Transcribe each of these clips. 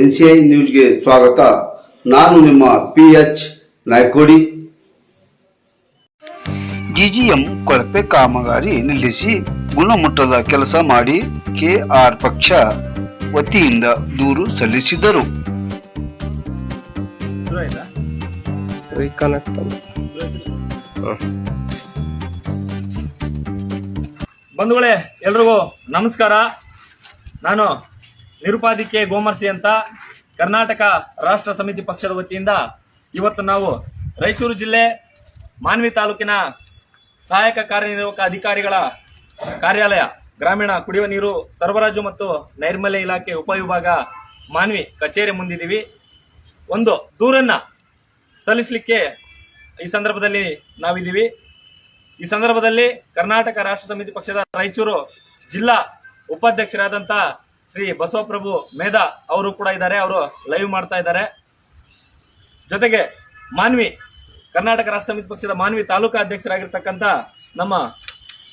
N C I ನ್ಯೂಸ್ಗೆ ಸ್ವಾಗತ. ನಾನು ನಿಮ್ಮ ಪಿ ಎಚ್ ನಾಯ್ಕೋಡಿ. ಜಿಜಿಎಂ ಕೊಳಪೆ ಕಾಮಗಾರಿ ನಿಲ್ಲಿಸಿ ಗುಣಮಟ್ಟದ ಕೆಲಸ ಮಾಡಿ ಕೆಆರ್ ಪಕ್ಷ ವತಿಯಿಂದ ದೂರು ಸಲ್ಲಿಸಿದರು ಬಂಧುಗಳೇ ಎಲ್ರಿಗೂ ನಮಸ್ಕಾರ. ನಾನು ನಿರುಪಾಧಿಕೆ ಗೋಮರ್ಸಿ ಅಂತ ಕರ್ನಾಟಕ ರಾಷ್ಟ್ರ ಸಮಿತಿ ಪಕ್ಷದ ವತಿಯಿಂದ ಇವತ್ತು ನಾವು ರಾಯಚೂರು ಜಿಲ್ಲೆ ಮಾನ್ವಿ ತಾಲೂಕಿನ ಸಹಾಯಕ ಕಾರ್ಯನಿರ್ವಾಹಕ ಅಧಿಕಾರಿಗಳ ಕಾರ್ಯಾಲಯ, ಗ್ರಾಮೀಣ ಕುಡಿಯುವ ನೀರು ಸರಬರಾಜು ಮತ್ತು ನೈರ್ಮಲ್ಯ ಇಲಾಖೆ ಉಪವಿಭಾಗ ಮಾನ್ವಿ ಕಚೇರಿ ಮುಂದಿದ್ದೀವಿ. ಒಂದು, ದೂರನ್ನ ಸಲ್ಲಿಸಲಿಕ್ಕೆ ಈ ಸಂದರ್ಭದಲ್ಲಿ ನಾವಿದ್ದೀವಿ. ಈ ಸಂದರ್ಭದಲ್ಲಿ ಕರ್ನಾಟಕ ರಾಷ್ಟ್ರ ಸಮಿತಿ ಪಕ್ಷದ ರಾಯಚೂರು ಜಿಲ್ಲಾ ಉಪಾಧ್ಯಕ್ಷರಾದಂತ ಶ್ರೀ ಬಸವಪ್ರಭು ಮೇಧಾ ಅವರು ಕೂಡ ಇದ್ದಾರೆ, ಅವರು ಲೈವ್ ಮಾಡ್ತಾ ಇದ್ದಾರೆ. ಜೊತೆಗೆ ಮಾನ್ವಿ, ಕರ್ನಾಟಕ ರಾಷ್ಟ್ರ ಸಮಿತಿ ಪಕ್ಷದ ಮಾನ್ವಿ ತಾಲೂಕಾ ಅಧ್ಯಕ್ಷರಾಗಿರ್ತಕ್ಕಂಥ ನಮ್ಮ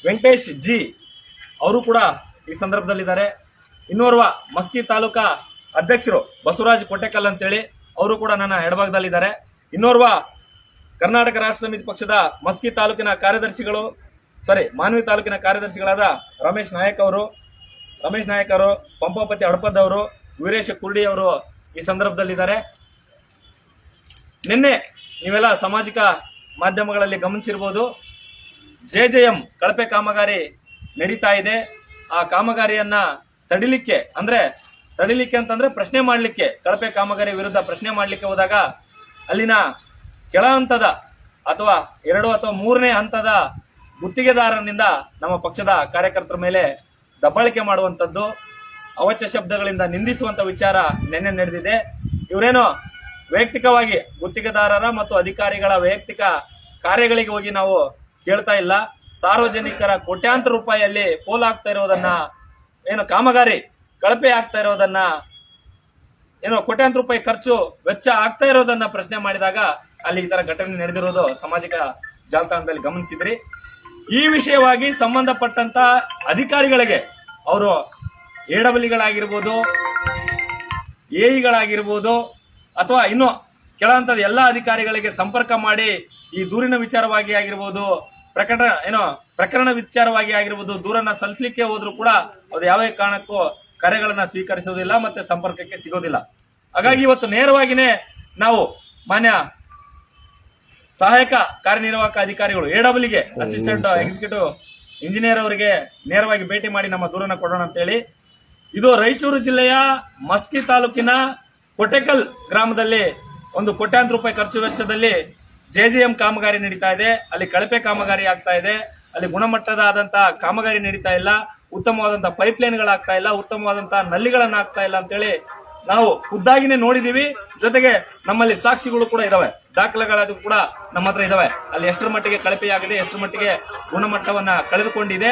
ವೆಂಕಟೇಶ್ ಜಿ ಅವರು ಕೂಡ ಈ ಸಂದರ್ಭದಲ್ಲಿದ್ದಾರೆ. ಇನ್ನೋರ್ವ ಮಸ್ಕಿ ತಾಲೂಕಾ ಅಧ್ಯಕ್ಷರು ಬಸವರಾಜ್ ಕೊಟ್ಟೆಕಲ್ ಅಂತೇಳಿ ಅವರು ಕೂಡ ನನ್ನ ಎಡಭಾಗದಲ್ಲಿದ್ದಾರೆ. ಇನ್ನೋರ್ವ ಕರ್ನಾಟಕ ರಾಷ್ಟ್ರ ಸಮಿತಿ ಪಕ್ಷದ ಮಸ್ಕಿ ತಾಲೂಕಿನ ಕಾರ್ಯದರ್ಶಿಗಳು ಸಾರಿ ಮಾನ್ವಿ ತಾಲೂಕಿನ ಕಾರ್ಯದರ್ಶಿಗಳಾದ ರಮೇಶ್ ನಾಯಕ್ ಅವರು ರಮೇಶ್ ನಾಯಕ್ ಪಂಪಾಪತಿ ಅಡಪದವರು ವೀರೇಶ ಕುರ್ಡಿ ಅವರು ಈ ಸಂದರ್ಭದಲ್ಲಿದ್ದಾರೆ. ನಿನ್ನೆ ನೀವೆಲ್ಲ ಸಾಮಾಜಿಕ ಮಾಧ್ಯಮಗಳಲ್ಲಿ ಗಮನಿಸಿರ್ಬೋದು. ಜೆ ಜೆ ಎಂ ಕಳಪೆ ಕಾಮಗಾರಿ ನಡೀತಾ ಇದೆ. ಆ ಕಾಮಗಾರಿಯನ್ನ ತಡಿಲಿಕ್ಕೆ ಅಂದ್ರೆ, ತಡಿಲಿಕ್ಕೆ ಅಂತಂದ್ರೆ ಪ್ರಶ್ನೆ ಮಾಡಲಿಕ್ಕೆ, ಕಳಪೆ ಕಾಮಗಾರಿ ವಿರುದ್ಧ ಪ್ರಶ್ನೆ ಮಾಡಲಿಕ್ಕೆ ಹೋದಾಗ ಅಲ್ಲಿನ ಕೆಳ ಹಂತದ ಅಥವಾ ಎರಡು ಅಥವಾ ಮೂರನೇ ಹಂತದ ಗುತ್ತಿಗೆದಾರನಿಂದ ನಮ್ಮ ಪಕ್ಷದ ಕಾರ್ಯಕರ್ತರ ಮೇಲೆ ದಬ್ಬಾಳಿಕೆ ಮಾಡುವಂಥದ್ದು ಅವಚ ಶಬ್ದಗಳಿಂದ ನಿಂದಿಸುವಂಥ ವಿಚಾರ ನಿನ್ನೆ ನಡೆದಿದೆ. ಇವರೇನೋ ವೈಯಕ್ತಿಕವಾಗಿ ಗುತ್ತಿಗೆದಾರರ ಮತ್ತು ಅಧಿಕಾರಿಗಳ ವೈಯಕ್ತಿಕ ಕಾರ್ಯಗಳಿಗೆ ಹೋಗಿ ನಾವು ಕೇಳ್ತಾ ಇಲ್ಲ. ಸಾರ್ವಜನಿಕರ ಕೋಟ್ಯಾಂತರ ರೂಪಾಯಿಯಲ್ಲಿ ಆಗ್ತಾ ಇರೋದನ್ನ ಏನು ಕಾಮಗಾರಿ ಕಳಪೆ ಆಗ್ತಾ ಇರೋದನ್ನ ಏನೋ ಕೋಟ್ಯಾಂತರ ರೂಪಾಯಿ ಖರ್ಚು ವೆಚ್ಚ ಆಗ್ತಾ ಇರೋದನ್ನ ಪ್ರಶ್ನೆ ಮಾಡಿದಾಗ ಅಲ್ಲಿ ಈ ತರ ಘಟನೆ ನಡೆದಿರೋದು ಸಾಮಾಜಿಕ ಜಾಲತಾಣದಲ್ಲಿ ಗಮನಿಸಿದ್ರಿ. ಈ ವಿಷಯವಾಗಿ ಸಂಬಂಧಪಟ್ಟಂತ ಅಧಿಕಾರಿಗಳಿಗೆ, ಅವರು ಎಡಬಲಿಗಳಾಗಿರ್ಬೋದು ಎಇಗಳಾಗಿರ್ಬೋದು ಅಥವಾ ಇನ್ನು ಕೆಳಹಂತದ ಎಲ್ಲಾ ಅಧಿಕಾರಿಗಳಿಗೆ ಸಂಪರ್ಕ ಮಾಡಿ ಈ ದೂರಿನ ವಿಚಾರವಾಗಿ ಆಗಿರ್ಬೋದು, ಪ್ರಕರಣ, ಏನೋ, ಪ್ರಕರಣ ವಿಚಾರವಾಗಿ ಆಗಿರ್ಬೋದು, ದೂರನ್ನ ಸಲ್ಲಿಸಲಿಕ್ಕೆ ಹೋದ್ರು ಕೂಡ ಅದು ಯಾವ ಕಾರಣಕ್ಕೂ ಕರೆಗಳನ್ನ ಸ್ವೀಕರಿಸೋದಿಲ್ಲ ಮತ್ತೆ ಸಂಪರ್ಕಕ್ಕೆ ಸಿಗೋದಿಲ್ಲ. ಹಾಗಾಗಿ ಇವತ್ತು ನೇರವಾಗಿನೇ ನಾವು ಮಾನ್ಯ ಸಹಾಯಕ ಕಾರ್ಯನಿರ್ವಾಹಕ ಅಧಿಕಾರಿಗಳು ಎಡಬ್ಲ್ಯೂಗೆ ಅಸಿಸ್ಟೆಂಟ್ ಎಕ್ಸಿಕ್ಯೂಟಿವ್ ಇಂಜಿನಿಯರ್ ಅವರಿಗೆ ನೇರವಾಗಿ ಭೇಟಿ ಮಾಡಿ ನಮ್ಮ ದೂರನ ಕೊಡೋಣ ಅಂತ ಹೇಳಿ ಇದು ರಾಯಚೂರು ಜಿಲ್ಲೆಯ ಮಸ್ಕಿ ತಾಲೂಕಿನ ಕೊಟೆಕಲ್ ಗ್ರಾಮದಲ್ಲಿ ಒಂದು ಕೋಟ್ಯಾಂತರ ರೂಪಾಯಿ ಖರ್ಚು ವೆಚ್ಚದಲ್ಲಿ ಜೆಜೆಎಂ ಕಾಮಗಾರಿ ನಡೀತಾ ಇದೆ. ಅಲ್ಲಿ ಕಳಪೆ ಕಾಮಗಾರಿ ಆಗ್ತಾ ಇದೆ. ಅಲ್ಲಿ ಗುಣಮಟ್ಟದ ಗುಣಮಟ್ಟದಾದಂತಹ ಕಾಮಗಾರಿ ನಡೀತಾ ಇಲ್ಲ. ಉತ್ತಮವಾದಂತಹ ಪೈಪ್ ಲೈನ್ಗಳಾಗ್ತಾ ಇಲ್ಲ. ಉತ್ತಮವಾದಂತಹ ನಲ್ಲಿಗಳನ್ನ ಆಗ್ತಾ ಇಲ್ಲ ಅಂತೇಳಿ ನಾವು ಖುದ್ದಾಗಿನೇ ನೋಡಿದೀವಿ. ಜೊತೆಗೆ ನಮ್ಮಲ್ಲಿ ಸಾಕ್ಷಿಗಳು ಕೂಡ ಇದಾವೆ. ದಾಖಲೆಗಳದು ಕೂಡ ನಮ್ಮ ಹತ್ರ ಇದಾವೆ. ಅಲ್ಲಿ ಎಷ್ಟರ ಮಟ್ಟಿಗೆ ಕಳಪೆಯಾಗಿದೆ, ಎಷ್ಟರ ಮಟ್ಟಿಗೆ ಗುಣಮಟ್ಟವನ್ನ ಕಳೆದುಕೊಂಡಿದೆ.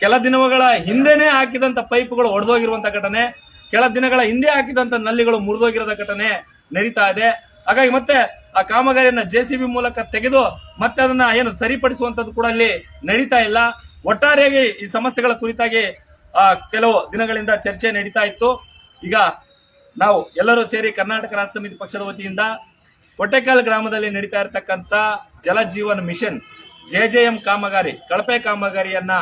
ಕೆಲ ದಿನಗಳ ಹಿಂದೆನೆ ಹಾಕಿದಂತ ಪೈಪ್ಗಳು ಒಡೆದೋಗಿರುವಂತ ಘಟನೆ, ಕೆಲ ದಿನಗಳ ಹಿಂದೆ ಹಾಕಿದಂತ ನಲ್ಲಿಗಳು ಮುರಿದೋಗಿರೋದ ಘಟನೆ ನಡೀತಾ ಇದೆ. ಹಾಗಾಗಿ ಮತ್ತೆ ಆ ಕಾಮಗಾರಿಯನ್ನ ಜೆಸಿಬಿ ಮೂಲಕ ತೆಗೆದು ಮತ್ತೆ ಅದನ್ನ ಏನು ಸರಿಪಡಿಸುವಂತದ್ದು ಕೂಡ ಅಲ್ಲಿ ನಡೀತಾ ಇಲ್ಲ. ಒಟ್ಟಾರೆಯಾಗಿ ಈ ಸಮಸ್ಯೆಗಳ ಕುರಿತಾಗಿ ಆ ಕೆಲವು ದಿನಗಳಿಂದ ಚರ್ಚೆ ನಡೀತಾ ಇತ್ತು. ಈಗ ನಾವು ಎಲ್ಲರೂ ಸೇರಿ ಕರ್ನಾಟಕ ರಾಜ್ಯ ಸಮಿತಿ ಪಕ್ಷದ ವತಿಯಿಂದ ಕೊಟ್ಟೆಕಾಲ್ ಗ್ರಾಮದಲ್ಲಿ ನಡೀತಾ ಇರತಕ್ಕಂತ ಜಲಜೀವನ್ ಮಿಷನ್, ಜೆಜೆಎಂ ಕಾಮಗಾರಿ, ಕಳಪೆ ಕಾಮಗಾರಿಯನ್ನ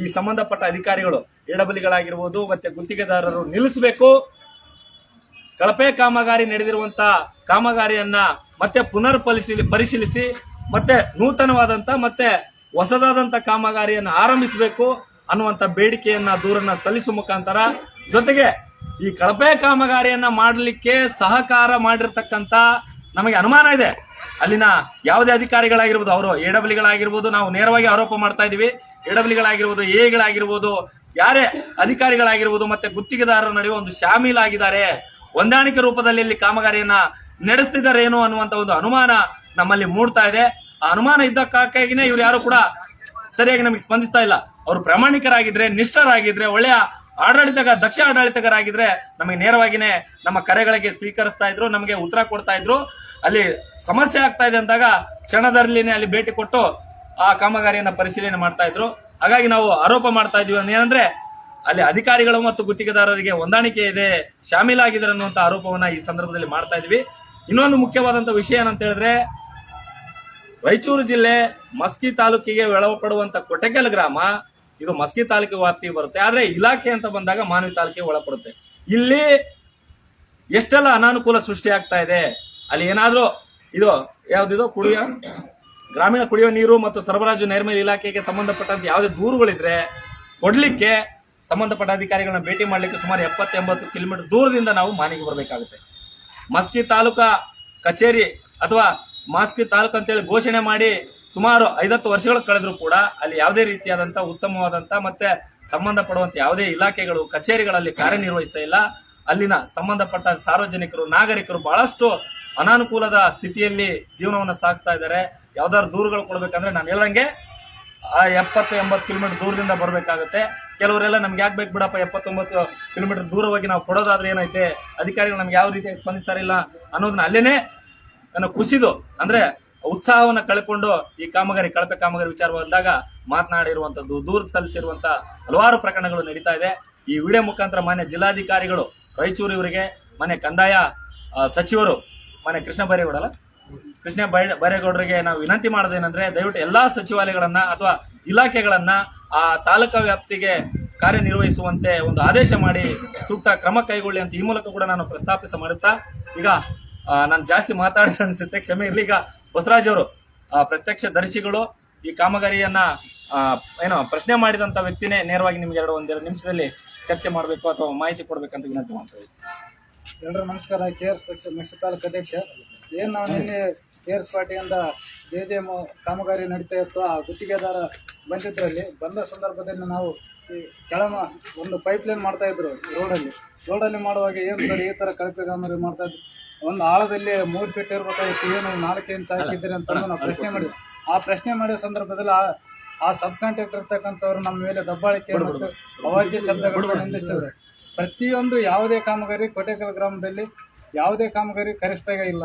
ಈ ಸಂಬಂಧಪಟ್ಟ ಅಧಿಕಾರಿಗಳು ಎಡಬಲಿಗಳಾಗಿರ್ಬೋದು, ಮತ್ತೆ ಗುತ್ತಿಗೆದಾರರು ನಿಲ್ಲಿಸಬೇಕು. ಕಳಪೆ ಕಾಮಗಾರಿ ನಡೆದಿರುವಂತ ಕಾಮಗಾರಿಯನ್ನ ಮತ್ತೆ ಪುನರ್ ಪರಿಶೀಲಿ ಪರಿಶೀಲಿಸಿ, ಮತ್ತೆ ನೂತನವಾದಂತ, ಮತ್ತೆ ಹೊಸದಾದಂತ ಕಾಮಗಾರಿಯನ್ನು ಆರಂಭಿಸಬೇಕು ಅನ್ನುವಂತ ಬೇಡಿಕೆಯನ್ನ ದೂರನ್ನ ಸಲ್ಲಿಸುವ ಮುಖಾಂತರ ಜೊತೆಗೆ ಈ ಕಳಪೆ ಕಾಮಗಾರಿಯನ್ನ ಮಾಡಲಿಕ್ಕೆ ಸಹಕಾರ ಮಾಡಿರ್ತಕ್ಕಂತ ನಮಗೆ ಅನುಮಾನ ಇದೆ. ಅಲ್ಲಿನ ಯಾವುದೇ ಅಧಿಕಾರಿಗಳಾಗಿರ್ಬೋದು, ಅವರು ಎಡಬ್ಲಿಗಳಾಗಿರ್ಬೋದು ನಾವು ನೇರವಾಗಿ ಆರೋಪ ಮಾಡ್ತಾ ಇದೀವಿ ಎಡಬ್ಲಿಗಳಾಗಿರ್ಬೋದು ಎಗಳಾಗಿರ್ಬೋದು ಯಾರೇ ಅಧಿಕಾರಿಗಳಾಗಿರ್ಬೋದು, ಮತ್ತೆ ಗುತ್ತಿಗೆದಾರರ ನಡುವೆ ಒಂದು ಶಾಮೀಲಾಗಿದ್ದಾರೆ ಹೊಂದಾಣಿಕೆ ರೂಪದಲ್ಲಿ ಇಲ್ಲಿ ಕಾಮಗಾರಿಯನ್ನ ನಡೆಸ್ತಿದ್ದಾರೆ ಏನೋ ಅನ್ನುವಂತ ಒಂದು ಅನುಮಾನ ನಮ್ಮಲ್ಲಿ ಮೂಡ್ತಾ ಇದೆ. ಆ ಅನುಮಾನ ಇದ್ದ ಕಾಕಾಗಿನೇ ಇವ್ರು ಯಾರು ಕೂಡ ಸರಿಯಾಗಿ ನಮಗೆ ಸ್ಪಂದಿಸ್ತಾ ಇಲ್ಲ. ಅವರು ಪ್ರಾಮಾಣಿಕರಾಗಿದ್ರೆ, ನಿಷ್ಠರಾಗಿದ್ರೆ, ಒಳ್ಳೆಯ ಆಡಳಿತಗ, ದಕ್ಷ ಆಡಳಿತಗಾರಾಗಿದ್ರೆ ನಮಗೆ ನೇರವಾಗಿನೇ ನಮ್ಮ ಕರೆಗಳಿಗೆ ಸ್ವೀಕರಿಸ್ತಾ ಇದ್ರು, ನಮಗೆ ಉತ್ತರ ಕೊಡ್ತಾ ಇದ್ರು. ಅಲ್ಲಿ ಸಮಸ್ಯೆ ಆಗ್ತಾ ಇದೆ ಅಂದಾಗ ಕ್ಷಣದಲ್ಲಿನೇ ಅಲ್ಲಿ ಭೇಟಿ ಕೊಟ್ಟು ಆ ಕಾಮಗಾರಿಯನ್ನು ಪರಿಶೀಲನೆ ಮಾಡ್ತಾ ಇದ್ರು. ಹಾಗಾಗಿ ನಾವು ಆರೋಪ ಮಾಡ್ತಾ ಇದೀವಿ ಏನಂದ್ರೆ, ಅಲ್ಲಿ ಅಧಿಕಾರಿಗಳು ಮತ್ತು ಗುತ್ತಿಗೆದಾರರಿಗೆ ಹೊಂದಾಣಿಕೆ ಇದೆ, ಶಾಮೀಲಾಗಿದ್ದಾರೆ ಅನ್ನುವಂತ ಆರೋಪವನ್ನ ಈ ಸಂದರ್ಭದಲ್ಲಿ ಮಾಡ್ತಾ ಇದ್ವಿ. ಇನ್ನೊಂದು ಮುಖ್ಯವಾದಂತ ವಿಷಯ ಏನಂತ ಹೇಳಿದ್ರೆ, ರಾಯಚೂರು ಜಿಲ್ಲೆ ಮಸ್ಕಿ ತಾಲೂಕಿಗೆ ಒಳಪಡುವಂತ ಕೊಟೆಕಲ್ ಗ್ರಾಮ ಇದು ಮಸ್ಕಿ ತಾಲೂಕಿಗೆ ವ್ಯಾಪ್ತಿಗೆ ಬರುತ್ತೆ. ಆದರೆ ಇಲಾಖೆ ಅಂತ ಬಂದಾಗ ಮಾನವಿ ತಾಲೂಕಿಗೆ ಒಳಪಡುತ್ತೆ. ಇಲ್ಲಿ ಎಷ್ಟೆಲ್ಲ ಅನಾನುಕೂಲ ಸೃಷ್ಟಿ ಆಗ್ತಾ ಇದೆ? ಅಲ್ಲಿ ಏನಾದರೂ ಇದು ಯಾವ್ದಿದು? ಕುಡಿಯ, ಗ್ರಾಮೀಣ ಕುಡಿಯುವ ನೀರು ಮತ್ತು ಸರಬರಾಜು ನೈರ್ಮಲ್ಯ ಇಲಾಖೆಗೆ ಸಂಬಂಧಪಟ್ಟಂತೆ ಯಾವುದೇ ದೂರುಗಳಿದ್ರೆ ಕೊಡಲಿಕ್ಕೆ ಸಂಬಂಧಪಟ್ಟ ಅಧಿಕಾರಿಗಳನ್ನ ಭೇಟಿ ಮಾಡಲಿಕ್ಕೆ ಸುಮಾರು ಎಪ್ಪತ್ತು ಎಂಬತ್ತು ಕಿಲೋಮೀಟರ್ ದೂರದಿಂದ ನಾವು ಮಾನಿಗೆ ಬರಬೇಕಾಗುತ್ತೆ. ಮಸ್ಕಿ ತಾಲೂಕಾ ಕಚೇರಿ ಅಥವಾ ಮಾಸ್ಕಿ ತಾಲೂಕು ಅಂತೇಳಿ ಘೋಷಣೆ ಮಾಡಿ ಸುಮಾರು ಐದತ್ತು ವರ್ಷಗಳು ಕಳೆದರೂ ಕೂಡ ಅಲ್ಲಿ ಯಾವುದೇ ರೀತಿಯಾದಂಥ ಉತ್ತಮವಾದಂಥ ಮತ್ತೆ ಸಂಬಂಧಪಡುವಂತ ಯಾವುದೇ ಇಲಾಖೆಗಳು, ಕಚೇರಿಗಳಲ್ಲಿ ಕಾರ್ಯನಿರ್ವಹಿಸ್ತಾ ಇಲ್ಲ. ಅಲ್ಲಿನ ಸಂಬಂಧಪಟ್ಟ ಸಾರ್ವಜನಿಕರು, ನಾಗರಿಕರು ಬಹಳಷ್ಟು ಅನಾನುಕೂಲದ ಸ್ಥಿತಿಯಲ್ಲಿ ಜೀವನವನ್ನು ಸಾಗಿಸ್ತಾ ಇದ್ದಾರೆ. ಯಾವ್ದಾದ್ರು ದೂರುಗಳು ಕೊಡ್ಬೇಕಂದ್ರೆ ನಾನು ಹೇಳಂಗೆ ಆ ಎಪ್ಪತ್ತು, ಎಂಬತ್ತು ಕಿಲೋಮೀಟರ್ ದೂರದಿಂದ ಬರಬೇಕಾಗುತ್ತೆ. ಕೆಲವರೆಲ್ಲ ನಮ್ಗೆ ಯಾಕೆ ಬೇಕು ಬಿಡಪ್ಪ, ಎಪ್ಪತ್ತೊಂಬತ್ತು ಕಿಲೋಮೀಟರ್ ದೂರ ಹೋಗಿ ನಾವು ಕೊಡೋದಾದ್ರೆ ಏನೈತೆ? ಅಧಿಕಾರಿಗಳು ನಮ್ಗೆ ಯಾವ ರೀತಿಯಾಗಿ ಸ್ಪಂದಿಸ್ತಾರಿಲ್ಲ ಅನ್ನೋದನ್ನ ಅಲ್ಲೇನೆ ನನ್ನ ಕುಸಿದು, ಅಂದ್ರೆ ಉತ್ಸಾಹವನ್ನ ಕಳ್ಕೊಂಡು ಈ ಕಾಮಗಾರಿ, ಕಳಪೆ ಕಾಮಗಾರಿ ವಿಚಾರ ಬಂದಾಗ ಮಾತನಾಡಿರುವಂತದ್ದು ದೂರ ಸಲ್ಲಿಸಿರುವಂಥ ಹಲವಾರು ಪ್ರಕರಣಗಳು ನಡೀತಾ ಇದೆ. ಈ ವಿಡಿಯೋ ಮುಖಾಂತರ ಮಾನ್ಯ ಜಿಲ್ಲಾಧಿಕಾರಿಗಳು, ರಾಯಚೂರು ಇವರಿಗೆ ಮನೆ ಕಂದಾಯ ಸಚಿವರು ಮನೆ ಕೃಷ್ಣ ಬೈರೇಗೌಡಲ್ಲ? ಕೃಷ್ಣ ಬೈ- ಬೈರೇಗೌಡರಿಗೆ ನಾವು ವಿನಂತಿ ಮಾಡೋದೇನಂದ್ರೆ ದಯವಿಟ್ಟು ಎಲ್ಲಾ ಸಚಿವಾಲಯಗಳನ್ನು ಅಥವಾ ಇಲಾಖೆಗಳನ್ನು ಆ ತಾಲೂಕಾ ವ್ಯಾಪ್ತಿಗೆ ಕಾರ್ಯನಿರ್ವಹಿಸುವಂತೆ ಒಂದು ಆದೇಶ ಮಾಡಿ, ಸೂಕ್ತ ಕ್ರಮ ಕೈಗೊಳ್ಳಿ ಅಂತ ಈ ಮೂಲಕ ಕೂಡ ನಾನು ಪ್ರಸ್ತಾಪಿಸ ಮಾಡುತ್ತಾ, ಈಗ ನಾನು ಜಾಸ್ತಿ ಮಾತಾಡಿದ ಅನಿಸುತ್ತೆ, ಕ್ಷಮೆ ಇರಲಿ. ಈಗ ಬಸವರಾಜ್ ಅವರು ಪ್ರತ್ಯಕ್ಷ ದರ್ಶಿಗಳು ಈ ಕಾಮಗಾರಿಯನ್ನ ಏನೋ ಪ್ರಶ್ನೆ ಮಾಡಿದಂತ ವ್ಯಕ್ತಿನೇ ನೇರವಾಗಿ ನಿಮ್ಗೆ ಎರಡು ಒಂದೆರಡು ನಿಮಿಷದಲ್ಲಿ ಚರ್ಚೆ ಮಾಡಬೇಕು ಅಥವಾ ಮಾಹಿತಿ ಕೊಡಬೇಕಂತ ವಿನಂತಿ ಮಾಡ್ತೀವಿ. ಎಲ್ರು ನಮಸ್ಕಾರ, ಕೆ ಆರ್ ಮೆಕ್ಸ ತಾಲೂಕು ಅಧ್ಯಕ್ಷ. ಏನು ನಾವು ನಿನ್ನೆ ಕೆ ಆರ್ ಪಾರ್ಟಿಯಿಂದ ಜೆ ಜೆ ಕಾಮಗಾರಿ ನಡೀತಾ ಇತ್ತು, ಆ ಗುತ್ತಿಗೆದಾರ ಬಂದಿದ್ದರಲ್ಲಿ ಬಂದ ಸಂದರ್ಭದಲ್ಲಿ ನಾವು ಈ ಕೆಳಮ ಒಂದು ಪೈಪ್ ಲೈನ್ ಮಾಡ್ತಾ ಇದ್ರು ರೋಡಲ್ಲಿ. ರೋಡಲ್ಲಿ ಮಾಡುವಾಗ ಏನು ಸರ್ ಈ ಥರ ಕಳಪೆ ಕಾಮಗಾರಿ ಮಾಡ್ತಾ ಇದ್ರು? ಒಂದು ಆಳದಲ್ಲಿ ಮೂರು ಫೀಟ್ ಇರ್ಬೇಕಾಗಿತ್ತು. ಏನು ನಾಲ್ಕು ಇಂಚ್ ಹಾಕಿದ್ದೀರಿ ಅಂತ ನಾವು ಪ್ರಶ್ನೆ ಮಾಡಿದ್ವಿ. ಆ ಪ್ರಶ್ನೆ ಮಾಡಿದ ಸಂದರ್ಭದಲ್ಲಿ ಆ ಆ ಸಬ್ ಕಾಂಟ್ರಾಕ್ಟರ್ ಇರ್ತಕ್ಕಂಥವ್ರು ನಮ್ಮ ಮೇಲೆ ದಬ್ಬಾಳಿಕೆ ಮತ್ತು ಅವಾಚ್ಯ ಶಬ್ದಗಳನ್ನು ನಿಂದಿಸಿದ್ರು ಪ್ರತಿಯೊಂದು ಯಾವುದೇ ಕಾಮಗಾರಿ ಕೋಟೆಕಲ್ ಗ್ರಾಮದಲ್ಲಿ ಯಾವುದೇ ಕಾಮಗಾರಿ ಕರೆಕ್ಟಾಗಿ ಇಲ್ಲ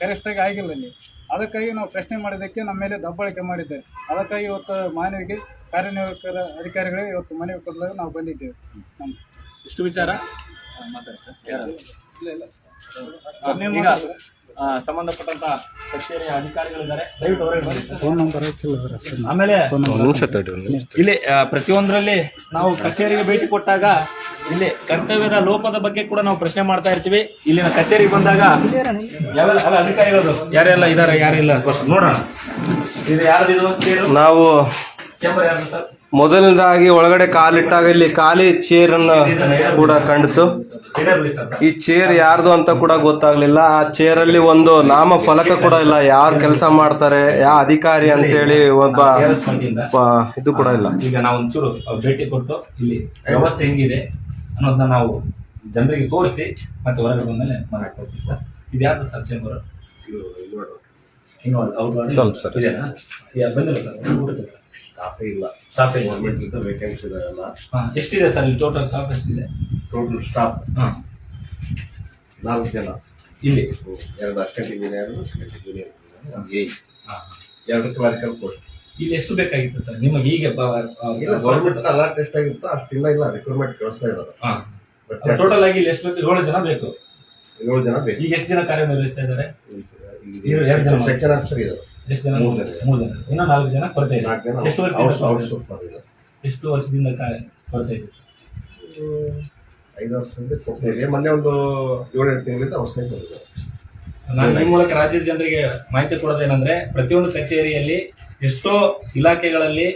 ಕರೆಕ್ಟಾಗಿ ಆಗಿಲ್ಲ ಅಲ್ಲಿ ಅದಕ್ಕಾಗಿ ನಾವು ಪ್ರಶ್ನೆ ಮಾಡಿದ್ದಕ್ಕೆ ನಮ್ಮ ಮೇಲೆ ದಬ್ಬಾಳಿಕೆ ಮಾಡಿದ್ದೇವೆ. ಅದಕ್ಕಾಗಿ ಇವತ್ತು ಮಾನವಿಗೆ ಕಾರ್ಯನಿರ್ವಾಹಕ ಅಧಿಕಾರಿಗಳಿಗೆ ಇವತ್ತು ಮನವಿ ಕೊಡಲು ನಾವು ಬಂದಿದ್ದೇವೆ. ನಮ್ಮ ಇಷ್ಟು ವಿಚಾರ? ಮಾತಾಡ್ತಾರೆ. ಯಾರು? ಈಗ ಸಂಬಂಧಪಟ್ಟಂತ ಕಚೇರಿಯ ಅಧಿಕಾರಿಗಳಿದ್ದಾರೆ. ದಯವಿಟ್ಟು ಹೊರಗೆ ಆಮೇಲೆ ಇಲ್ಲಿ ಆ, ಪ್ರತಿಯೊಂದರಲ್ಲಿ ನಾವು ಕಚೇರಿಗೆ ಭೇಟಿ ಕೊಟ್ಟಾಗ ಇಲ್ಲಿ ಕರ್ತವ್ಯದ ಲೋಪದ ಬಗ್ಗೆ ಕೂಡ ನಾವು ಪ್ರಶ್ನೆ ಮಾಡ್ತಾ ಇರ್ತೀವಿ. ಇಲ್ಲಿನ ಕಚೇರಿಗೆ ಬಂದಾಗ ಯಾವೆಲ್ಲ ಅಲ್ಲ ಅಧಿಕಾರಿಗಳು ಯಾರೆಲ್ಲ ಇದಾರೆ ಯಾರೆಲ್ಲ? ನೋಡೋಣ. ಇದು ಯಾರ್ದು ಇದು ನಾವು ಚೇಂಬರ್ ಯಾರ್ದು ಸರ್? ಮೊದಲನೇದಾಗಿ ಒಳಗಡೆ ಕಾಲಿಟ್ಟಾಗ ಇಲ್ಲಿ ಖಾಲಿ ಚೇರ್ ಅನ್ನು ಕೂಡ ಕಂಡಿತು. ಈ ಚೇರ್ ಯಾರ್ದು ಅಂತ ಕೂಡ ಗೊತ್ತಾಗ್ಲಿಲ್ಲ. ಆ ಚೇರ್ ಅಲ್ಲಿ ಒಂದು ನಾಮ ಫಲಕ ಕೂಡ ಇಲ್ಲ. ಯಾರು ಕೆಲಸ ಮಾಡ್ತಾರೆ ಯಾ ಅಧಿಕಾರಿ ಅಂತ ಹೇಳಿ ಒಬ್ಬ ಇದು ಕೂಡ ಇಲ್ಲ. ಈಗ ನಾವು ಒಂಚೂರು ಭೇಟಿ ಕೊಟ್ಟು ಇಲ್ಲಿ ವ್ಯವಸ್ಥೆ ಹೆಂಗಿದೆ ಅನ್ನೋದನ್ನ ನಾವು ಜನರಿಗೆ ತೋರಿಸಿ ಮತ್ತೆ ಹೊರಗಡೆ ಬಂದ್ಮೇಲೆ ಮಾತಾಡ್ಕೊಳ್ತೀವಿ ಸರ್. ಇದು ಯಾರ್ದು ಸರ್ ಚೇಂಬರ್ ಸ್ವಲ್ಪ ಸರ್. ಬಂದಿಲ್ಲ ಸರ್ ಸ್ಟಾಫೇ ಇಲ್ಲ. ಸ್ಟಾಫ್ ಗೌರ್ಮೆಂಟ್ ಇಂದ ವೇಕೆನ್ಸಿ ಇದಾವೆಲ್ಲ ಎಷ್ಟಿದೆ ಸರ್ ಇಲ್ಲಿ ಟೋಟಲ್ ಸ್ಟಾಫ್ ಎಷ್ಟಿದೆ? ಟೋಟಲ್ ಸ್ಟಾಫ್ ಹಾ. ನಾಲ್ಕು ಜನ. ಇಲ್ಲಿ? ಎರಡು ಅಸಿಸ್ಟೆಂಟ್ ಇಂಜಿನಿಯರ್ ಜೂನಿಯರ್ ಎ ಎರಡು ಕ್ಲಾರಿಕಲ್ ಪೋಸ್ಟ್ ಇಲ್ಲಿ ಎಷ್ಟು ಬೇಕಾಗಿತ್ತು ಸರ್? ನಿಮಗೆ ಹೀಗೆ ಇಲ್ಲ ಗೌರ್ಮೆಂಟ್ ಅಲರ್ಟ್ ಎಷ್ಟಾಗಿರುತ್ತೋ ಅಷ್ಟಿಲ್ಲ ಇಲ್ಲ ರಿಕ್ರೂಟ್ಮೆಂಟ್ ಕಳಿಸ್ತಾ ಇದ್ದಾರೆ ಟೋಟಲ್ ಆಗಿ ಇಲ್ಲಿ ಎಷ್ಟು ಬೇಕು? ಏಳು ಜನ ಬೇಕು. ಏಳು ಜನ ಬೇಕು. ಈಗ ಎಷ್ಟು ಜನ ಕಾರ್ಯನಿರ್ವಹಿಸ್ತಾ ಇದ್ದಾರೆ? ಇವ್ರು ಎರಡು ಜನ ಸೆಕ್ಷನ್ ಆಫೀಸರ್ ಇದ್ದಾರೆ. ಎಷ್ಟು ಜನ ಮೂರು ಜನ. ಮೂರು ಜನ. ಇನ್ನೂ ನಾಲ್ಕು ಜನ ಕೊರತೆ ಇದೆ. ನಾಲ್ಕು ಜನ ಎಷ್ಟು ವರ್ಷ ವರ್ಷದಿಂದ ಔಟ್ಸೋರ್ಸ್ ಮಾಡಿದ್ದಾರೆ. ಎಷ್ಟು ವರ್ಷದಿಂದ ಕಾರ್ಯ ಕೊರತೆ ಇದೆ? ಐದು ವರ್ಷದಿಂದ ಕೊಡ್ತಾ ಇದೆ. ಮೊನ್ನೆ ಒಂದು ಏಳೆಂಟು ತಿಂಗಳಿಂದ ಔಷಧಿ ಬಂದಿದ್ದಾರೆ ನಾನು ಈ ಮೂಲಕ ರಾಜ್ಯದ ಜನರಿಗೆ ಮಾಹಿತಿ ಕೊಡೋದೇನಂದ್ರೆ ಪ್ರತಿಯೊಂದು ಕಚೇರಿಯಲ್ಲಿ ಎಷ್ಟೋ ಇಲಾಖೆಗಳಲ್ಲಿ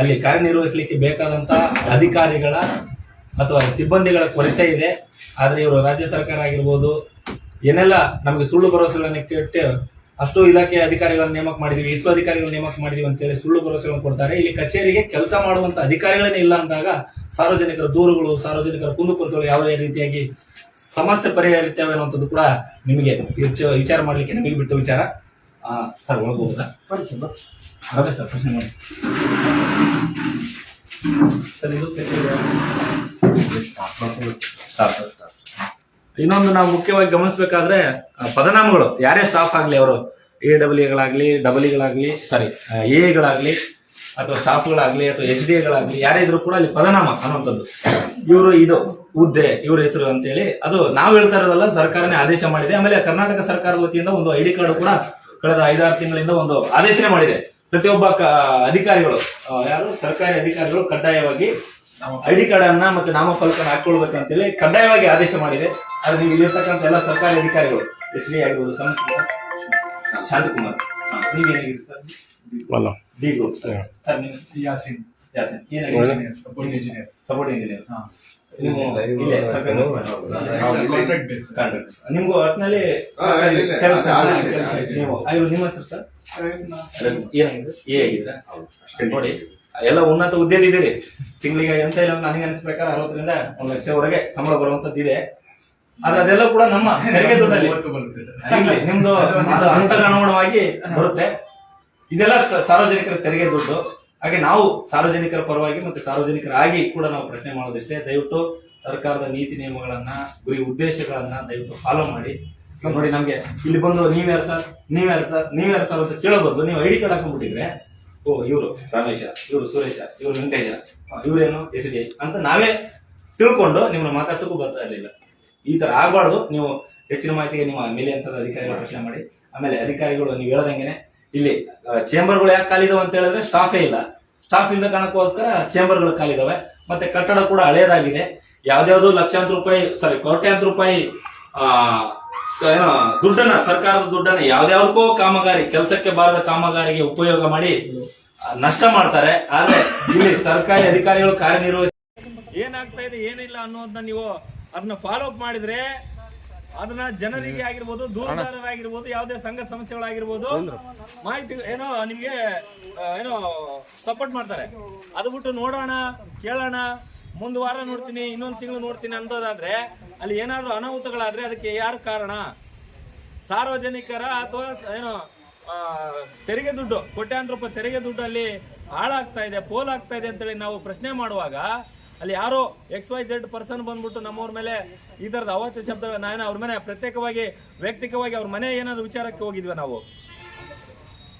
ಅಲ್ಲಿ ಕಾರ್ಯನಿರ್ವಹಿಸಲಿಕ್ಕೆ ಬೇಕಾದಂತ ಅಧಿಕಾರಿಗಳ ಅಥವಾ ಸಿಬ್ಬಂದಿಗಳ ಕೊರತೆ ಇದೆ. ಆದ್ರೆ ಇವರು ರಾಜ್ಯ ಸರ್ಕಾರ ಆಗಿರ್ಬೋದು ಏನೆಲ್ಲ ನಮಗೆ ಸುಳ್ಳು ಭರವಸೆಗಳನ್ನು ಕೆಟ್ಟು ಅಷ್ಟು ಇಲಾಖೆ ಅಧಿಕಾರಿಗಳನ್ನ ನೇಮಕ ಮಾಡಿದೀವಿ ಇಷ್ಟು ಅಧಿಕಾರಿಗಳನ್ನ ನೇಮಕ ಮಾಡಿದೀವಿ ಅಂತೇಳಿ ಸುಳ್ಳು ಭರವಸೆಗಳನ್ನು ಕೊಡ್ತಾರೆ. ಇಲ್ಲಿ ಕಚೇರಿಗೆ ಕೆಲಸ ಮಾಡುವಂತ ಅಧಿಕಾರಿಗಳೇನೆ ಇಲ್ಲ ಅಂದಾಗ ಸಾರ್ವಜನಿಕರ ದೂರುಗಳು ಸಾರ್ವಜನಿಕರ ಕುಂದುಕೊರತೆಗಳು ಯಾವ ರೀತಿಯಾಗಿ ಸಮಸ್ಯೆ ಪರಿಹರಿತವೆ ಅನ್ನುವಂಥದ್ದು ಕೂಡ ನಿಮಗೆ ವಿಚಾರ ಮಾಡಲಿಕ್ಕೆ ನಿಮಗೆ ಬಿಟ್ಟು ವಿಚಾರ. ಆ, ಸರ್ ಒಳಗೋಗುದಾ? ಅದೇ ಸರ್ ಪ್ರಶ್ನೆ ಮಾಡಿ. ಸರ್ ಇದು ಸರ್ ಸರ್. ಇನ್ನೊಂದು ನಾವು ಮುಖ್ಯವಾಗಿ ಗಮನಿಸಬೇಕಾದ್ರೆ ಪದನಾಮಗಳು. ಯಾರೇ ಸ್ಟಾಫ್ ಆಗಲಿ, ಅವರು ಎ ಡಬ್ಲ್ಯೂಗಳಾಗಲಿ ಡಬಲ್ಗಳಾಗ್ಲಿ ಸಾರಿ ಎಗಳಾಗಲಿ ಅಥವಾ ಸ್ಟಾಫ್ಗಳಾಗಲಿ ಅಥವಾ ಎಸ್ ಡಿ ಎಗಳಾಗಲಿ ಯಾರೇ ಇದ್ರು ಕೂಡ ಅಲ್ಲಿ ಪದನಾಮ ಅನ್ನುವಂಥದ್ದು. ಇವರು ಇದು, ಹುದ್ದೆ, ಇವ್ರ ಹೆಸರು ಅಂತೇಳಿ, ಅದು ನಾವು ಹೇಳ್ತಾ ಇರೋದಲ್ಲ, ಸರ್ಕಾರನೇ ಆದೇಶ ಮಾಡಿದೆ. ಆಮೇಲೆ ಕರ್ನಾಟಕ ಸರ್ಕಾರದ ವತಿಯಿಂದ ಒಂದು ಡಿ ಕಾರ್ಡ್ ಕೂಡ ಕಳೆದ ಐದಾರು ತಿಂಗಳಿಂದ ಒಂದು ಆದೇಶನೇ ಮಾಡಿದೆ. ಪ್ರತಿಯೊಬ್ಬ ಅಧಿಕಾರಿಗಳು ಯಾರು? ಸರ್ಕಾರಿ ಅಧಿಕಾರಿಗಳು ಕಡ್ಡಾಯವಾಗಿ ಐಡಿ ಕಾರ್ಡ್ ಅನ್ನ ಮತ್ತೆ ನಾಮಫಲಕನ ಹಾಕೊಳ್ಬೇಕಂತೇಳಿ ಕಡ್ಡಾಯವಾಗಿ ಆದೇಶ ಮಾಡಿದೆ. ಆದ್ರೆ ನೀವು ಇಲ್ಲಿರ್ತಕ್ಕಂಥ ಎಲ್ಲ ಸರ್ಕಾರಿ ಅಧಿಕಾರಿಗಳು ಎಸ್ ಡಿ ಆಗಿರ್ಬೋದು ಕಮಿಷನರ್ ಶಾಂತಕುಮಾರ್. ಸರ್? ಅಲ್ಲ ಡಿ ಗ್ರೂಪ್ ಸರ್. ಸರ್. ನೀವು ಯಾಸಿನ್. ಯಾಸಿನ್. ಏನಾಗಿದೆ ಸಪೋರ್ಟ್ ಇಂಜಿನಿಯರ್ ಸಪೋರ್ಟ್ ಹಾ. ನಿಮ್ಗೂ ಒಟ್ಟಿನಲ್ಲಿ. ಕೆಲಸ. ನೀವು ನಿಮ್ಮ ಹೆಸರು ಸರ್? ಏನಾಗಿದೆ? ಏ ಆಗಿದ್ರ ನೋಡಿ. ಎಲ್ಲ ಉನ್ನತ ಹುದ್ದೆಲಿದ್ದೀರಿ ತಿಂಗಳಿಗೆ ಎಂತ ಇಲ್ಲ ನನಗೆ ಅನಿಸ್ಬೇಕಾದ್ರೆ ಅರವತ್ತರಿಂದ ಲಕ್ಷ ಲಕ್ಷವರೆಗೆ ಸಂಬಳ ಬರುವಂತದ್ದು ಇದೆ. ಆದ್ರೆ ಅದೆಲ್ಲ ಕೂಡ ನಮ್ಮ ತೆರಿಗೆ ದುಡ್ಡಲ್ಲಿ. ನಿಮ್ದು ಅಂತ ಅಂತರನುಗುಣವಾಗಿ ಬರುತ್ತೆ. ಇದೆಲ್ಲ ಸಾರ್ವಜನಿಕರ ತೆರಿಗೆ ದುಡ್ಡು. ಹಾಗೆ ನಾವು ಸಾರ್ವಜನಿಕರ ಪರವಾಗಿ ಮತ್ತೆ ಸಾರ್ವಜನಿಕರಾಗಿ ಕೂಡ ನಾವು ಪ್ರಶ್ನೆ ಮಾಡೋದಿಷ್ಟೇ. ದಯವಿಟ್ಟು ಸರ್ಕಾರದ ನೀತಿ ನಿಯಮಗಳನ್ನ, ಗುರಿ ಉದ್ದೇಶಗಳನ್ನ ದಯವಿಟ್ಟು ಫಾಲೋ ಮಾಡಿ. ನೋಡಿ, ನಮ್ಗೆ ಇಲ್ಲಿ ಬಂದು ನೀವ್ಯಾರು ಸರ್? ನೀವ್ಯಾರು ಸರ್? ನೀವ್ಯಾರು ಸರ್ ಅಂತ ಕೇಳಬಹುದು ನೀವು ನೀವು ಡಿ ಕಾರ್ಡ್ ಹಾಕೊಂಡ್ಬಿಟ್ಟಿದ್ರೆ ಓ, ಇವರು, ರಮೇಶ, ಇವರು ಸುರೇಶ, ಇವರು ವೆಂಕಟೇಶ. ಇವರೇನು? ಎಸ್ ಡಿ ಅಂತ ನಾವೇ ತಿಳ್ಕೊಂಡು ನಿಮ್ಮನ್ನ ಮಾತಾಡ್ಸೋಕ್ಕೂ ಬರ್ತಾ ಇರಲಿಲ್ಲ. ಈ ತರ ಆಗ್ಬಾರ್ದು. ನೀವು ಹೆಚ್ಚಿನ ಮಾಹಿತಿಗೆ ನಿಮ್ಮ ಮೇಲೆ ಅಂತ ಅಧಿಕಾರಿಗಳ ಪ್ರಶ್ನೆ ಮಾಡಿ. ಆಮೇಲೆ ಅಧಿಕಾರಿಗಳು ನೀವು ಹೇಳ್ದಂಗೆನೆ ಇಲ್ಲಿ ಚೇಂಬರ್ಗಳು ಯಾಕೆ ಖಾಲಿದಾವೆ ಅಂತ ಹೇಳಿದ್ರೆ ಸ್ಟಾಫೇ ಇಲ್ಲ. ಸ್ಟಾಫ್ ಇಲ್ಲದ ಕಾರಣಕ್ಕೋಸ್ಕರ ಚೇಂಬರ್ಗಳು ಖಾಲಿದಾವೆ. ಮತ್ತೆ ಕಟ್ಟಡ ಕೂಡ ಹಳೆಯದಾಗಿದೆ ಯಾವ್ದ್ಯಾವ್ದು ಲಕ್ಷಾಂತರ ರೂಪಾಯಿ ಸಾರಿ ಕೋಟ್ಯಾಂತರ ರೂಪಾಯಿ, ಆ ಏನೋ ದುಡ್ಡನ್ನ, ಸರ್ಕಾರದ ದುಡ್ಡನ್ನ ಯಾವ್ದ್ಯಾವ್ದಕ್ಕೋ ಕಾಮಗಾರಿ, ಕೆಲಸಕ್ಕೆ ಬಾರದ ಕಾಮಗಾರಿಗೆ ಉಪಯೋಗ ಮಾಡಿ ನಷ್ಟ ಮಾಡ್ತಾರೆ. ಆದ್ರೆ ಇಲ್ಲಿ ಸರ್ಕಾರಿ ಅಧಿಕಾರಿಗಳು ಕಾರ್ಯನಿರ್ವಹಿಸ ಏನಾಗ್ತಾ ಇದೆ, ಏನಿಲ್ಲ ಅನ್ನೋದನ್ನ ನೀವು ಅದನ್ನ ಫಾಲೋ ಅಪ್ ಮಾಡಿದ್ರೆ ಅದನ್ನ ಜನರಿಗೆ ಆಗಿರ್ಬೋದು, ದೂರದಾರರಾಗಿರ್ಬೋದು, ಯಾವುದೇ ಸಂಘ ಸಂಸ್ಥೆಗಳಾಗಿರ್ಬೋದು, ಮಾಹಿತಿ ಏನೋ ನಿಮ್ಗೆ ಏನೋ ಸಪೋರ್ಟ್ ಮಾಡ್ತಾರೆ. ಅದು ಬಿಟ್ಟು ನೋಡೋಣ, ಕೇಳೋಣ, ಮುಂದ್ ವಾರ ನೋಡ್ತೀನಿ, ಇನ್ನೊಂದ್ ತಿಂಗಳು ನೋಡ್ತೀನಿ ಅನ್ನೋದಾದ್ರೆ ಅಲ್ಲಿ ಏನಾದರೂ ಅನಾಹುತಗಳಾದರೆ ಅದಕ್ಕೆ ಯಾರು ಕಾರಣ? ಸಾರ್ವಜನಿಕರ ಅಥವಾ ಏನು ತೆರಿಗೆ ದುಡ್ಡು, ಕೋಟ್ಯಾಂತರ ರೂಪಾಯಿ ತೆರಿಗೆ ದುಡ್ಡಲ್ಲಿ ಹಾಳಾಗ್ತಾ ಇದೆ ಪೋಲ್ ಆಗ್ತಾ ಇದೆ ಅಂತೇಳಿ ನಾವು ಪ್ರಶ್ನೆ ಮಾಡುವಾಗ ಅಲ್ಲಿ ಯಾರೋ ಎಕ್ಸ್ ವೈ ಝೆಡ್ ಪರ್ಸನ್ ಬಂದ್ಬಿಟ್ಟು ನಮ್ಮವ್ರ ಮೇಲೆ ಈ ತರದ ಅವಾಚ್ಯ ಶಬ್ದ ನಾನು ಅವ್ರ ಮನೆ ಪ್ರತ್ಯೇಕವಾಗಿ, ವೈಯಕ್ತಿಕವಾಗಿ ಅವ್ರ ಮನೆ ಏನಾದ್ರು ವಿಚಾರಕ್ಕೆ ಹೋಗಿದ್ವಿ ನಾವು.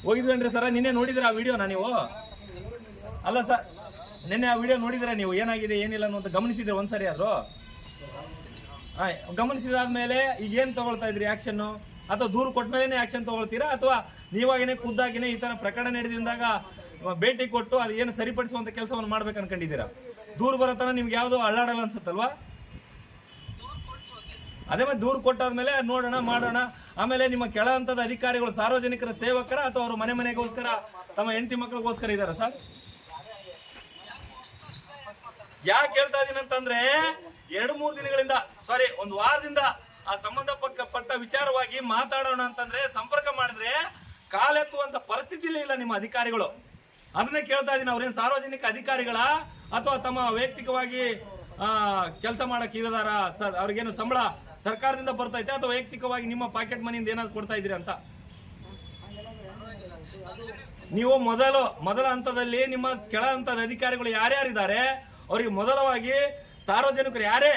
ಹೋಗಿದ್ವೇನ್ರಿ ಸರ ನಿನ್ನೆ ನೋಡಿದ್ರ ಆ ವಿಡಿಯೋನ ನೀವು? ಅಲ್ಲ ಸರ್, ನಿನ್ನೆ ಆ ವಿಡಿಯೋ ನೋಡಿದ್ರೆ ನೀವು? ಏನಾಗಿದೆ, ಏನಿಲ್ಲ ಅನ್ನೋದು ಗಮನಿಸಿದ್ರೆ ಒಂದ್ಸರಿ ಆದ್ರು? ಆ, ಗಮನಿಸಿದಾದ್ಮೇಲೆ ಈಗ ಏನ್ ತಗೊಳ್ತಾ ಇದ್ರಿ ಆಕ್ಷನ್ ಅಥವಾ ದೂರು ಕೊಟ್ಮೇಲೆ ಆಕ್ಷನ್ ತಗೊಳ್ತೀರಾ? ಅಥವಾ ನೀವಾಗೇನೆ ಖುದ್ದಾಗಿನೇ ಈ ತರ ಪ್ರಕರಣ ನಡೆದಿಂದಾಗ ಭೇಟಿ ಕೊಟ್ಟು ಅದು ಏನು ಸರಿಪಡಿಸುವಂತ ಕೆಲಸವನ್ನು ಮಾಡ್ಬೇಕು ಅನ್ಕೊಂಡಿದ್ದೀರಾ? ದೂರು ಬರತನ ನಿಮ್ಗೆ ಯಾವುದು ಅಳ್ಳಾಡಲ್ಲ ಅನ್ಸುತ್ತಲ್ವಾ? ಅದೇ ಮತ್ತೆ ದೂರು ಕೊಟ್ಟಾದ್ಮೇಲೆ ನೋಡೋಣ ಮಾಡೋಣ. ಆಮೇಲೆ ನಿಮ್ಮ ಕೆಳ ಹಂತದ ಅಧಿಕಾರಿಗಳು ಸಾರ್ವಜನಿಕರ ಸೇವಕರ ಅಥವಾ ಅವರು ಮನೆ ಮನೆಗೋಸ್ಕರ ತಮ್ಮ ಹೆಂಡತಿ ಮಕ್ಕಳಿಗೋಸ್ಕರ ಇದಾರ ಸರ್? ಯಾಕೆ ಹೇಳ್ತಾ ಇದೀನಿ ಅಂತಂದ್ರೆ, ಎರಡು ಮೂರು ದಿನಗಳಿಂದ ಸಾರಿ ಒಂದು ವಾರದಿಂದ ಆ ಸಂಬಂಧಪಟ್ಟ ಪಟ್ಟ ವಿಚಾರವಾಗಿ ಮಾತಾಡೋಣ ಅಂತಂದ್ರೆ, ಸಂಪರ್ಕ ಮಾಡಿದ್ರೆ ಕಾಲೆತ್ತುವಂತ ಪರಿಸ್ಥಿತಿಲೇ ಇಲ್ಲ ನಿಮ್ಮ ಅಧಿಕಾರಿಗಳು. ಅದನ್ನೇ ಕೇಳ್ತಾ ಇದೀನಿ, ಅವ್ರೇನ್ ಸಾರ್ವಜನಿಕ ಅಧಿಕಾರಿಗಳ ಅಥವಾ ತಮ್ಮ ವೈಯಕ್ತಿಕವಾಗಿ ಕೆಲಸ ಮಾಡಕ್ ಇದಾರ ಅವ್ರಿಗೇನು ಸಂಬಳ ಸರ್ಕಾರದಿಂದ ಬರ್ತೈತೆ ಅಥವಾ ವೈಯಕ್ತಿಕವಾಗಿ ನಿಮ್ಮ ಪಾಕೆಟ್ ಮನಿಯಿಂದ ಏನಾದ್ರು ಕೊಡ್ತಾ ಇದೀರಿ ಅಂತ? ನೀವು ಮೊದಲು, ಮೊದಲ ಹಂತದಲ್ಲಿ ನಿಮ್ಮ ಕೆಳ ಹಂತದ ಅಧಿಕಾರಿಗಳು ಯಾರ್ಯಾರಿದ್ದಾರೆ? ಅವರಿಗೆ ಮೊದಲವಾಗಿ ಸಾರ್ವಜನಿಕರು ಯಾರೇ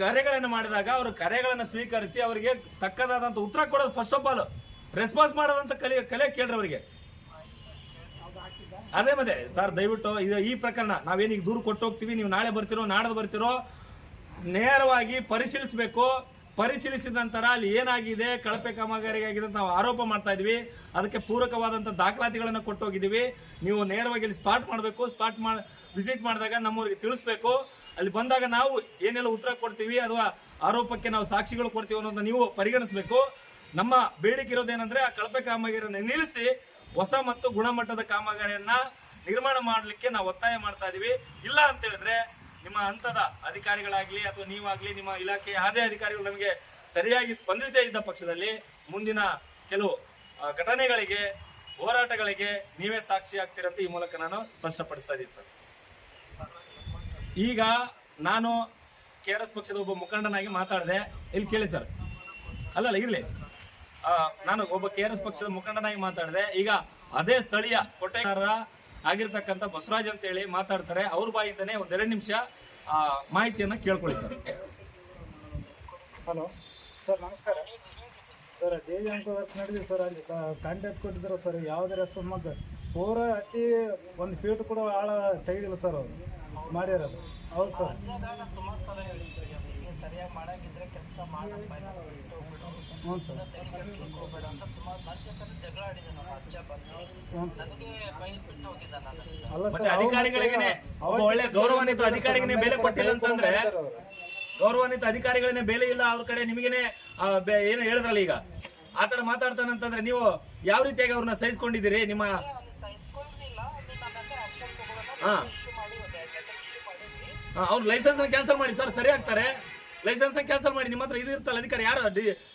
ಕರೆಗಳನ್ನು ಮಾಡಿದಾಗ ಅವರು ಕರೆಗಳನ್ನು ಸ್ವೀಕರಿಸಿ ಅವರಿಗೆ ತಕ್ಕದಾದಂತ ಉತ್ತರ ಕೊಡೋದು ಫಸ್ಟ್ ಆಫ್ ಆಲ್ ರೆಸ್ಪಾನ್ಸ್ ಮಾಡೋದಂತ ಕಲೆ ಕಲೆ ಕೇಳ್ರಿ ಅವರಿಗೆ. ಅದೇ ಮತ್ತೆ ಸರ್ ದಯವಿಟ್ಟು ಇದು ಈ ಪ್ರಕರಣ, ನಾವೇನೀಗ ದೂರು ಕೊಟ್ಟು ಹೋಗ್ತೀವಿ, ನೀವು ನಾಳೆ ಬರ್ತಿರೋ ನಾಡದು ಬರ್ತಿರೋ, ನೇರವಾಗಿ ಪರಿಶೀಲಿಸಬೇಕು. ಪರಿಶೀಲಿಸಿದ ನಂತರ ಅಲ್ಲಿ ಏನಾಗಿದೆ, ಕಳಪೆ ಕಾಮಗಾರಿ ಆಗಿದೆ ಅಂತ ನಾವು ಆರೋಪ ಮಾಡ್ತಾ ಇದೀವಿ. ಅದಕ್ಕೆ ಪೂರಕವಾದಂಥ ದಾಖಲಾತಿಗಳನ್ನು ಕೊಟ್ಟು ಹೋಗಿದ್ದೀವಿ. ನೀವು ನೇರವಾಗಿ ಇಲ್ಲಿ ಸ್ಪಾಟ್ ಮಾಡಬೇಕು ಸ್ಪಾಟ್ ಮಾಡಿ ವಿಸಿಟ್ ಮಾಡಿದಾಗ ನಮ್ಮೂರಿಗೆ ತಿಳಿಸ್ಬೇಕು. ಅಲ್ಲಿ ಬಂದಾಗ ನಾವು ಏನೆಲ್ಲ ಉತ್ತರ ಕೊಡ್ತೀವಿ ಅಥವಾ ಆರೋಪಕ್ಕೆ ನಾವು ಸಾಕ್ಷಿಗಳು ಕೊಡ್ತೀವಿ ಅನ್ನೋದನ್ನ ನೀವು ಪರಿಗಣಿಸಬೇಕು. ನಮ್ಮ ಬೇಡಿಕೆ ಇರೋದೇನಂದ್ರೆ ಆ ಕಳಪೆ ಕಾಮಗಾರಿಯನ್ನು ನಿಲ್ಲಿಸಿ ಹೊಸ ಮತ್ತು ಗುಣಮಟ್ಟದ ಕಾಮಗಾರಿಯನ್ನ ನಿರ್ಮಾಣ ಮಾಡಲಿಕ್ಕೆ ನಾವು ಒತ್ತಾಯ ಮಾಡ್ತಾ ಇದೀವಿ. ಇಲ್ಲ ಅಂತ ಹೇಳಿದ್ರೆ ನಿಮ್ಮ ಹಂತದ ಅಧಿಕಾರಿಗಳಾಗ್ಲಿ ಅಥವಾ ನೀವಾಗ್ಲಿ ನಿಮ್ಮ ಇಲಾಖೆ ಯಾವುದೇ ಅಧಿಕಾರಿಗಳು ನಮಗೆ ಸರಿಯಾಗಿ ಸ್ಪಂದಿಸದೇ ಇದ್ದ ಪಕ್ಷದಲ್ಲಿ ಮುಂದಿನ ಕೆಲವು ಘಟನೆಗಳಿಗೆ, ಹೋರಾಟಗಳಿಗೆ ನೀವೇ ಸಾಕ್ಷಿ ಆಗ್ತೀರಂತ ಈ ಮೂಲಕ ನಾನು ಸ್ಪಷ್ಟಪಡಿಸ್ತಾ ಇದ್ದೀನಿ ಸರ್. ಈಗ ನಾನು ಕೆ ಆರ್ ಎಸ್ ಪಕ್ಷದ ಒಬ್ಬ ಮುಖಂಡನಾಗಿ ಮಾತಾಡಿದೆ. ಇಲ್ಲಿ ಕೇಳಿ ಸರ್ ಅಲ್ಲಲ್ಲ, ಇರಲಿ. ನಾನು ಒಬ್ಬ ಕೆ ಆರ್ ಎಸ್ ಪಕ್ಷದ ಮುಖಂಡನಾಗಿ ಮಾತಾಡಿದೆ. ಈಗ ಅದೇ ಸ್ಥಳೀಯ ಕೊಟ್ಟೆಗಾರ ಆಗಿರ್ತಕ್ಕಂಥ ಬಸವರಾಜ್ ಅಂತ ಹೇಳಿ ಮಾತಾಡ್ತಾರೆ. ಅವ್ರ ಬಾಯಿಂದನೇ ಒಂದೆರಡು ನಿಮಿಷ ಮಾಹಿತಿಯನ್ನ ಕೇಳ್ಕೊಳ್ಳಿ ಸರ್ ಹಲೋ ಸರ್ ನಮಸ್ಕಾರ. ಸರ್ ಜೆ ಜೆ ವರ್ಕ್ ನಡೆದಿದೆ ಸರ್ ಅಲ್ಲಿ. ಕಾಂಟ್ಯಾಕ್ಟ್ ಕೊಟ್ಟಿದ್ರು ಸರ್ ಯಾವುದೇ ರೆಸ್ಪಾನ್ಸ್ ಮಾಡ್ತಾರೆ ಪೂರ ಅತಿ ಒಂದು ಫೀಟ್ ಕೂಡ ಆಳ ತೆಗೆದಿಲ್ಲ ಸರ್ ಅವರು. ಮಾಡಿರೋದು ಹೌದು ಸರ್. ಸುಮಾರು ಸಲ ಹೇಳಿದ್ವಿ ಅವರಿಗೆ ಸರಿಯಾಗಿ ಮಾಡಂಗಿದ್ರೆ ಕೆಲಸ ಮಾಡಪ್ಪ ಏನಾದ್ರು ಬಿಟ್ಟು ಹ್ಞೂ ಸರ್. ತೆಗಿಸ್ಲಿಕ್ಕೆ ಹೋಗ್ಬೇಡ. ಅಂತ ಸುಮಾರು ನನ್ನ ಜೊತೆ ಜಗಳ ಆಡಿದ ನಮ್ಮ ಅಜ್ಜ ಬಂದು. ಹ್ಞೂ ಸರ್. ನನಗೆ ಬೈಲ್ ಬಿಟ್ಟು ಹೋಗಿದ್ದ ನನ್ನ ಅಲ್ಲ ಮತ್ತೆ ಸರ್ ಒಳ್ಳೆ ಗೌರವಾನ್ವಿತ ಅಧಿಕಾರಿಗೇನೆ ಬೆಲೆ ಕೊಟ್ಟಿಲ್ಲ ಅಂತಂದ್ರೆ ಗೌರವಾನ್ವಿತ ಅಧಿಕಾರಿಗಳನ್ನೇ ಬೆಲೆ ಇಲ್ಲ ಅವ್ರ ಕಡೆ ನಿಮಗೇನೆ ಏನು ಹೇಳಿದ್ರಲ್ಲ ಈಗ? ಆತರ ಮಾತಾಡ್ತಾನಂತಂದ್ರೆ ನೀವು ಯಾವ ರೀತಿಯಾಗಿ ಅವ್ರನ್ನ ಸಹಿಸ್ಕೊಂಡಿದ್ದೀರಿ? ನಿಮ್ಮ ಹಾ. ಅವ್ರ ಲೈಸೆನ್ಸ್ ಕ್ಯಾನ್ಸಲ್ ಮಾಡಿ ಸರ್ ಸರಿ ಆಗ್ತಾರೆ. ಲೈಸೆನ್ಸ್ ಕ್ಯಾನ್ಸಲ್ ಮಾಡಿ ನಿಮ್ಮ ಹತ್ರ ಇದು ಇರ್ತಲ್ಲ ಅಧಿಕಾರಿ ಯಾರು?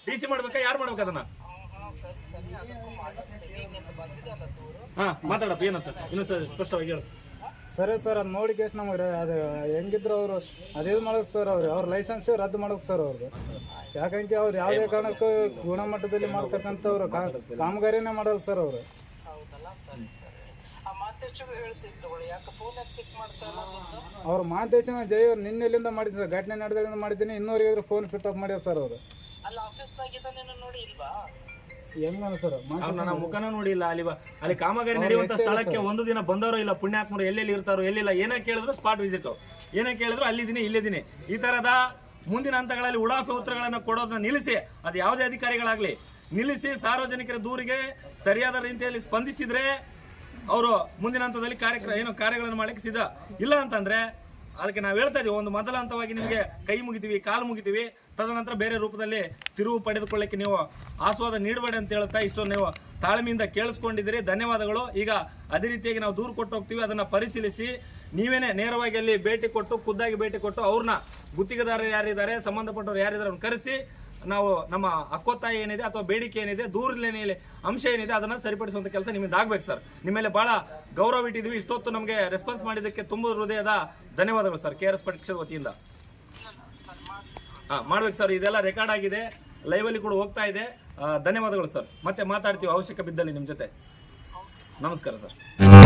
ಡಿ ಸಿ ಮಾಡ್ಬೇಕಾ? ಯಾರು ಮಾಡ್ಬೇಕು ಅದನ್ನ? ಹಾ ಮಾತಾಡಪ್ಪ ಏನಂತ? ಇನ್ನು ಸರ್ ಸ್ಪಷ್ಟವಾಗಿ ಹೇಳು. ಸರಿ ಸರ್ ಅದು ನೋಡಿ ಕೇಸ್ ನಮಗೆ ಅದು ಹೆಂಗಿದ್ರು ಅವರು ಅದೇನು ಮಾಡೋಕೆ ಸರ್ ಅವ್ರು. ಅವ್ರ ಲೈಸೆನ್ಸ್ ರದ್ದು ಮಾಡೋಕೆ ಸರ್ ಅವ್ರಿಗೆ. ಯಾಕಂದ್ರೆ ಅವ್ರು ಯಾವುದೇ ಕಾರಣಕ್ಕೂ ಗುಣಮಟ್ಟದಲ್ಲಿ ಮಾಡ್ತಕ್ಕಂಥವ್ರು ಕಾಮಗಾರಿನೇ ಮಾಡಲ್ಲ ಸರ್ ಅವರು ಅವ್ರ ಮಾದೇಶನ ಜೈ ಅವ್ರು ನಿನ್ನೆಲ್ಲಿಂದ ಮಾಡಿದ್ರು ಸರ್. ಘಟನೆ ನಡೆದಾಗಿಂದ ಮಾಡಿದ್ದೀನಿ. ಇನ್ನೂರಿಗೆ ಫೋನ್ ಸ್ವಿಚ್ ಆಫ್ ಮಾಡ್ಯಾರ ಸರ್ ಅವರು. ಅಲ್ಲ ಆಫೀಸ್ನಾಗಿದ್ದಾನೇನೋ ನೋಡಿ ಇಲ್ವಾ? ಸರ್? ಅವ್ರು ನನ್ನ ಮುಖನ ನೋಡಿಲ್ಲ. ಅಲ್ಲಿ ಬ- ಅಲ್ಲಿ ಕಾಮಗಾರಿ ನಡೆಯುವಂತ ಸ್ಥಳಕ್ಕೆ ಒಂದು ದಿನ ಬಂದವರು ಇಲ್ಲ ಪುಣ್ಯಾತ್ಮರು ಎಲ್ಲೆಲ್ಲಿ ಇರ್ತಾರೋ ಎಲ್ಲಿಲ್ಲ ಏನೇ ಕೇಳಿದ್ರು ಸ್ಪಾಟ್ ವಿಸಿಟ್ ಏನೇ ಕೇಳಿದ್ರು ಅಲ್ಲಿದ್ದೀನಿ ಇಲ್ಲಿದ್ದೀನಿ ಈ ತರದ ಮುಂದಿನ ಹಂತಗಳಲ್ಲಿ ಉಡಾಫೆ ಉತ್ತರಗಳನ್ನು ಕೊಡೋದನ್ನ ನಿಲ್ಲಿಸಿ ಅದು ಯಾವುದೇ ಅಧಿಕಾರಿಗಳಾಗ್ಲಿ ನಿಲ್ಲಿಸಿ ಸಾರ್ವಜನಿಕರ ದೂರಿಗೆ ಸರಿಯಾದ ರೀತಿಯಲ್ಲಿ ಸ್ಪಂದಿಸಿದ್ರೆ ಅವರು ಮುಂದಿನ ಹಂತದಲ್ಲಿ ಕಾರ್ಯಕ್ರಮ ಏನು ಕಾರ್ಯಗಳನ್ನು ಮಾಡಲಿಕ್ಕೆ ಸಿದ್ಧ. ಇಲ್ಲ ಅಂತಂದ್ರೆ, ಅದಕ್ಕೆ ನಾವು ಹೇಳ್ತಾ ಇದೀವಿ, ಒಂದು ಮೊದಲ ಹಂತವಾಗಿ ನಿಮಗೆ ಕೈ ಮುಗಿತೀವಿ, ಕಾಲು ಮುಗಿತೀವಿ. ತದನಂತರ ಬೇರೆ ರೂಪದಲ್ಲಿ ತಿರುವು ಪಡೆದುಕೊಳ್ಳಿಕ್ಕೆ ನೀವು ಆಸ್ವಾದ ನೀಡಬೇಡಿ ಅಂತ ಹೇಳ್ತಾ ಇಷ್ಟು ನೀವು ತಾಳ್ಮೆಯಿಂದ ಕೇಳಿಸ್ಕೊಂಡಿದ್ದೀರಿ. ಧನ್ಯವಾದಗಳು. ಈಗ ಅದೇ ರೀತಿಯಾಗಿ ನಾವು ದೂರು ಕೊಟ್ಟು ಹೋಗ್ತೀವಿ, ಅದನ್ನ ಪರಿಶೀಲಿಸಿ. ನೀವೇನೇ ನೇರವಾಗಿ ಅಲ್ಲಿ ಭೇಟಿ ಕೊಟ್ಟು, ಖುದ್ದಾಗಿ ಭೇಟಿ ಕೊಟ್ಟು ಅವ್ರನ್ನ ಗುತ್ತಿಗೆದಾರರು ಯಾರಿದ್ದಾರೆ, ಸಂಬಂಧಪಟ್ಟವ್ರು ಯಾರಿದ್ದಾರೆ ಅವ್ರನ್ನ ಕರೆಸಿ ನಾವು ನಮ್ಮ ಹಕ್ಕೊತ್ತಾಯ ಏನಿದೆ ಅಥವಾ ಬೇಡಿಕೆ ಏನಿದೆ, ದೂರಿನ ಅಂಶ ಏನಿದೆ ಅದನ್ನು ಸರಿಪಡಿಸುವಂಥ ಕೆಲಸ ನಿಮ್ಮಿಂದ ಆಗ್ಬೇಕು ಸರ್. ನಿಮ್ಮ ಮೇಲೆ ಬಹಳ ಗೌರವ ಇಟ್ಟಿದ್ದೀವಿ. ಇಷ್ಟೊತ್ತು ನಮಗೆ ರೆಸ್ಪಾನ್ಸ್ ಮಾಡಿದ್ದಕ್ಕೆ ತುಂಬ ಹೃದಯದ ಧನ್ಯವಾದಗಳು ಸರ್ ಕೆ ಆರ್ ಎಸ್ ಪರೀಕ್ಷೆ ವತಿಯಿಂದ. ಹಾಂ, ಮಾಡ್ಬೇಕು ಸರ್. ಇದೆಲ್ಲ ರೆಕಾರ್ಡ್ ಆಗಿದೆ. ಲೈವಲ್ಲಿ ಕೂಡ ಹೋಗ್ತಾ ಇದೆ. ಧನ್ಯವಾದಗಳು ಸರ್. ಮತ್ತೆ ಮಾತಾಡ್ತೀವಿ ಅವಶ್ಯಕ ಬಿದ್ದಲ್ಲಿ ನಿಮ್ಮ ಜೊತೆ. ನಮಸ್ಕಾರ ಸರ್.